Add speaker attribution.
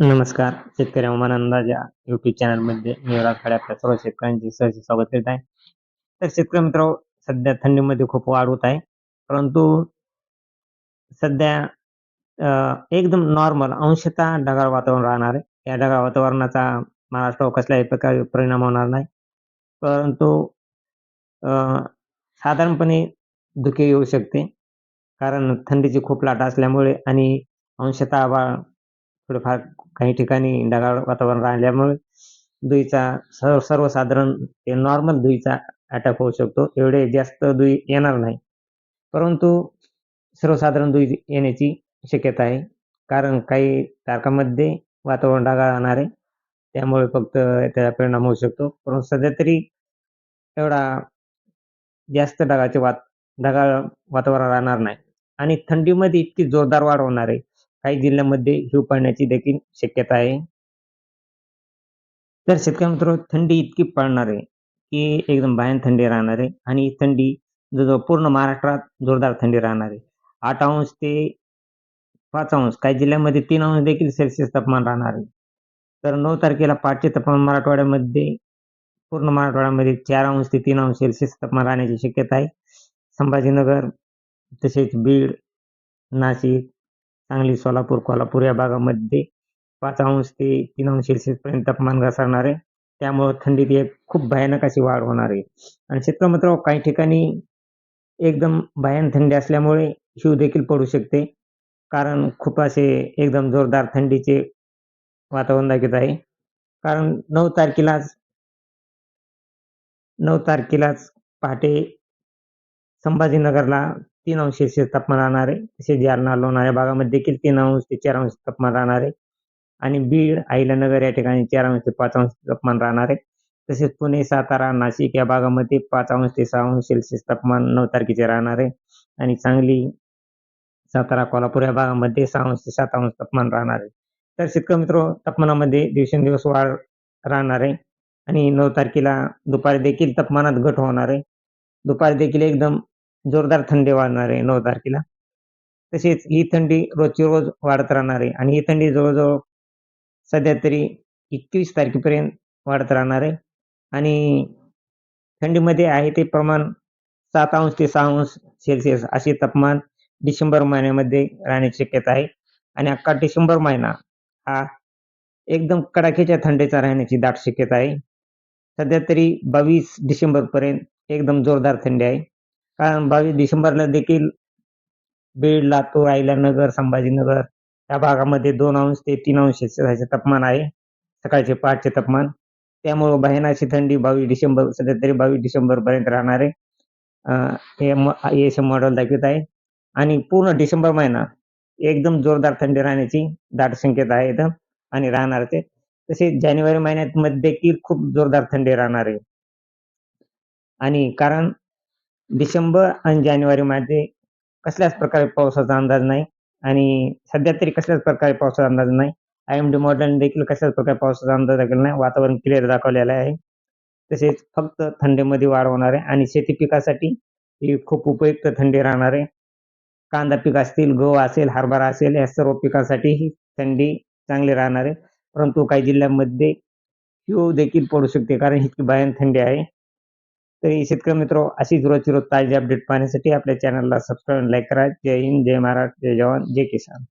Speaker 1: नमस्कार शेतकरी हवामान अंदाज या युट्यूब चॅनलमध्ये मी आपल्या सर्व शेतकऱ्यांचे सहज स्वागत करीत आहे. तर शेतकरी मित्र सध्या थंडीमध्ये खूप वाढ होत आहे परंतु सध्या एकदम नॉर्मल अंशतः ढगाळ वातावरण राहणार आहे. या ढगाळ वातावरणाचा महाराष्ट्रावर कसल्याही प्रकारे परिणाम होणार नाही. परंतु साधारणपणे धुके येऊ शकते कारण थंडीची खूप लाट असल्यामुळे आणि अंशतः थोडंफार काही ठिकाणी ढगाळ वातावरण राहिल्यामुळे दुईचा सर्व सर्वसाधारण ते नॉर्मल दुईचा अटॅक होऊ शकतो. एवढे जास्त दुई येणार नाही. परंतु सर्वसाधारण दुई येण्याची शक्यता आहे. कारण काही तारखामध्ये वातावरण ढगाळ राहणार आहे. त्यामुळे फक्त त्याचा परिणाम होऊ शकतो. परंतु सध्या तरी एवढा जास्त ढगाचे वात ढगाळ वातावरण राहणार नाही. आणि थंडीमध्ये इतकी जोरदार वाढ होणार आहे. काही जिल्ह्यांमध्ये हिव पडण्याची देखील शक्यता आहे. तर शेतकरी मित्र थंडी इतकी पडणार आहे की एकदम भयान थंडी राहणार आहे आणि थंडी जवळजवळ पूर्ण महाराष्ट्रात जोरदार थंडी राहणार आहे. आठ अंश ते पाच अंश काही जिल्ह्यांमध्ये तीन अंश देखील सेल्सिअस तापमान राहणार आहे. तर नऊ तारखेला पाचचे तापमान मराठवाड्यामध्ये पूर्ण मराठवाड्यामध्ये चार अंश ते तीन अंश सेल्सिअस तापमान राहण्याची शक्यता आहे. संभाजीनगर तसेच बीड नाशिक सांगली सोलापूर कोल्हापूर या भागामध्ये पाच अंश ते तीन अंश सेल्सिअसपर्यंत तापमान घसरणार आहे. त्यामुळं थंडीत एक खूप भयानक अशी वाढ होणार आहे. आणि शेतकरी मात्र काही ठिकाणी एकदम भयान थंडी असल्यामुळे शिव देखील पडू शकते. कारण खूप असे एकदम जोरदार थंडीचे वातावरण दाखवत आहे. कारण नऊ तारखेलाच नऊ तारखेलाच पहाटे संभाजीनगरला तीन अंश सेल्सिअस तापमान राहणार आहे. तसेच जालना लोणाऱ्या भागामध्ये देखील तीन अंश ते चार अंश तापमान राहणार आहे. आणि बीड अहिल्यानगर या ठिकाणी चार अंश ते पाच अंश तापमान राहणार आहे. तसेच पुणे सातारा नाशिक या भागामध्ये पाच अंश ते सहा अंश सेल्सिअस तापमान नऊ तारखेचे राहणार आहे. आणि सांगली सातारा कोल्हापूर या भागामध्ये सहा अंश ते सात अंश तापमान राहणार आहे. तर शेतकरी मित्र तापमानामध्ये दिवसेंदिवस वाढ राहणार आहे. आणि नऊ तारखेला दुपारी देखील तापमानात घट होणार आहे. दुपारी देखील एकदम जोरदार थंडी वाढणार आहे नऊ तारखेला. तसेच ही थंडी रोजची रोज वाढत राहणार आहे आणि ही थंडी जवळजवळ सध्या तरी एकवीस तारखेपर्यंत वाढत राहणार. आहे आणि थंडीमध्ये आहे ते प्रमाण सात अंश ते सहा अंश सेल्सिअस असे तापमान डिसेंबर महिन्यामध्ये राहण्याची शक्यता आहे. आणि अख्खा डिसेंबर महिना हा एकदम कडाक्याच्या थंडीचा राहण्याची दाट शक्यता आहे. सध्या तरी बावीस डिसेंबरपर्यंत एकदम जोरदार थंडी आहे. कारण बावीस डिसेंबरला देखील बीड लातूर अहिल्यानगर संभाजीनगर या भागामध्ये दोन अंश ते तीन अंश सेल्सिअसचे तापमान आहे. सकाळचे पाचचे तापमान. त्यामुळं भयानाची थंडी बावीस डिसेंबर सध्या तरी बावीस डिसेंबरपर्यंत राहणार आहे. हे म मॉडेल दाखवत आहे. आणि पूर्ण डिसेंबर महिना एकदम जोरदार थंडी राहण्याची दाट शक्यता आहे इथं आणि राहणार ते. तसेच जानेवारी महिन्यात मध्ये देखील खूप जोरदार थंडी राहणार आहे. आणि कारण डिसेंबर आणि जानेवारीमध्ये कसल्याच प्रकारे पावसाचा अंदाज नाही आणि सध्या तरी कसल्याच प्रकारे पावसाचा अंदाज नाही. आय एम डी मॉडेल देखील कशाच प्रकारे पावसाचा अंदाज दाखवला नाही. वातावरण क्लिअर दाखवलेलं आहे. तसेच फक्त थंडीमध्ये वाढ होणार आहे आणि शेती पिकासाठी ही खूप उपयुक्त थंडी राहणार आहे. कांदा पीक असतील गहू असेल हरभरा असेल या सर्व पिकांसाठी ही थंडी चांगली राहणार आहे. परंतु काही जिल्ह्यांमध्ये हिव देखील पडू शकते कारण इतकी भयान थंडी आहे. तरी शेतकरी मित्र अशीच रोजची रोज ताजी अपडेट पाहण्यासाठी आपल्या चॅनलला सबस्क्राईब लाईक करा. जय हिंद जय महाराष्ट्र जय जवान जय किसान.